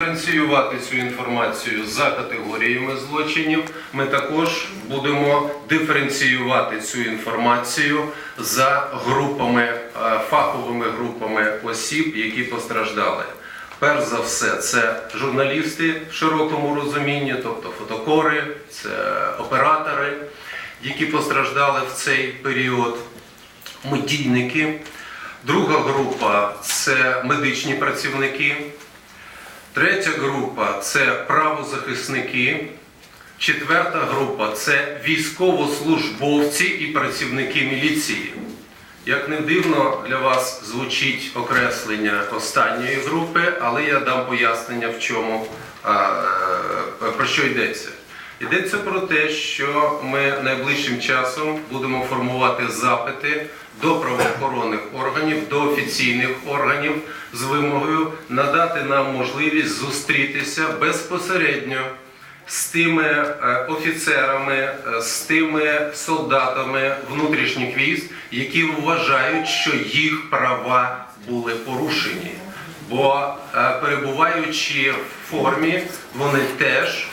Диференціювати цю інформацію за категоріями злочинів. Ми також будемо диференціювати цю інформацію за групами, е, фаховими групами осіб, які постраждали. Перш за все, це журналісти в широкому розумінні, тобто фотокори, це оператори, які постраждали в цей період, медійники. Друга група це медичні працівники. Третя група це правозахисники. Четверта група це військовослужбовці і працівники міліції. Як не дивно для вас звучить окреслення останньої групи, але я дам пояснення, в чому е, про що йдеться. Йдеться про те, що ми найближчим часом будемо формувати запити до правоохоронних органів, до офіційних органів з вимогою надати нам можливість зустрітися безпосередньо з тими е, офіцерами, е, з тими солдатами внутрішніх військ, які вважають, що їх права були порушені. Бо е, перебуваючи в формі, вони теж.